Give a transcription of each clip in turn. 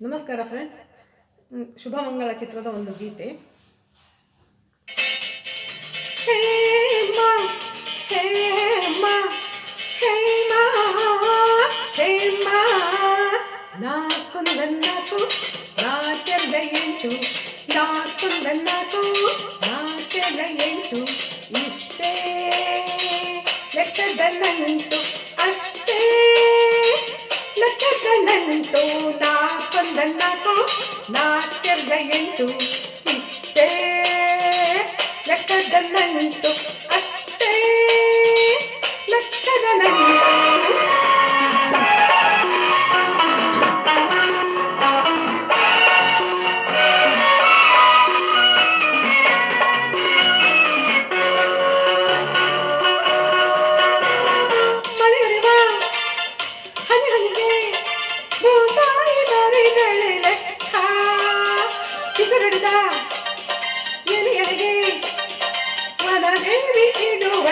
ನಮಸ್ಕಾರ ಫ್ರೆಂಡ್ಸ್ ಶುಭಮಂಗಳ ಚಿತ್ರದ ಒಂದು ಗೀತೆ. ನಾಲ್ಕೊಂದ ನಾಲ್ಕು ನಾಲ್ಕೆರಡ ಎಂಟು ನಾಲ್ಕೊಂದ ನಾಲ್ಕು ನಾಲ್ಕೆರಡ ಎಂಟು, ಇಷ್ಟೇ. ಲೆಕ್ಕದ ನಂಟು ಅಷ್ಟೇ, ಲೆಕ್ಕದ ನಂಟು ನಾಲ್ಕೊಂದ ನಾಲ್ಕು ನಾಟ್ಯದ ಎಂಟು ಇಷ್ಟೇ ಲೆಕ್ಕದ ನಂಟು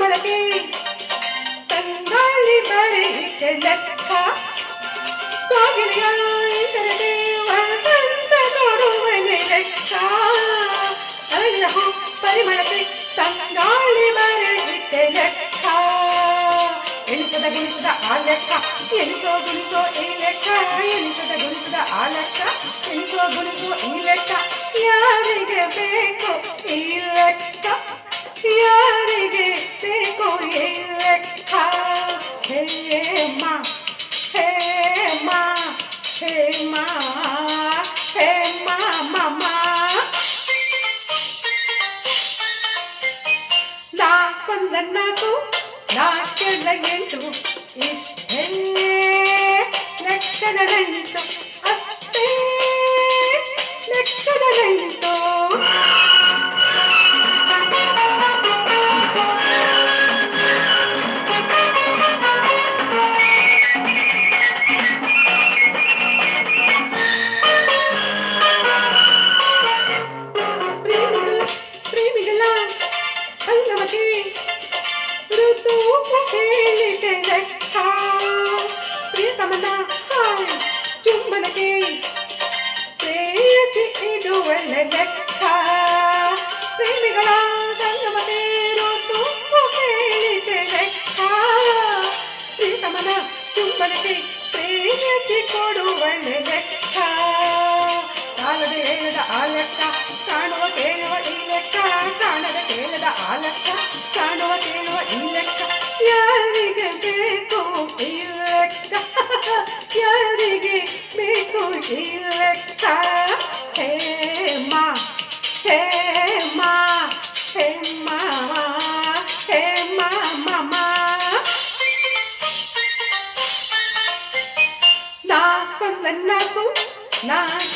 మనకి తంగాలి మరి లెక్క కోగిలి వసంత కొడువని లెక్క పరిమళకి తంగాలి మరి లెక్క ఎనిసద గునిసద ఆ లెక్క ఎనిసో గునిసో ఈ లెక్క ఎనిసద గునిసద ఆ లెక్క ఎనిసో గునిసో ఈ లెక్క ನಾಲ್ಕೊಂದ ನಾಲ್ಕು ನಾಲ್ಕೆಲ್ಲ ಎಂಟು ಇಷ್ಟೇ ಲೆಕ್ಕದ ನಂಟು ಅಷ್ಟೇ ಇಡುವಳ್ಳೆ ಲೆಕ್ಕ ಪ್ರೇಮಿಗಳ ಸಂಗಮತೆ ಋತು ಹೇಳಿದೆ ಲೆಕ್ಕ ಪ್ರಿಯತಮನ ಚುಂಬನಕ್ಕೆ ಪ್ರೇಯಸಿ ಕೊಡುವಳ್ಳೆ ಲೆಕ್ಕ ಕಾಣದ ಹೇಳದ ಆ ಲೆಕ್ಕ ಕಾಣುವ ಕೇಳುವ ಈ ಲೆಕ್ಕ ಕಾಣದ ಕೇಳದ ಆ ಲೆಕ್ಕ ಕಾಣುವ ಕೇಳುವ ಈ ಲೆಕ್ಕ ಯಾರಿಗೆ ಬೇಕು ಈ ಲೆಕ್ಕ ಯಾರಿಗೆ ಬೇಕು ಈ ಲೆಕ್ಕ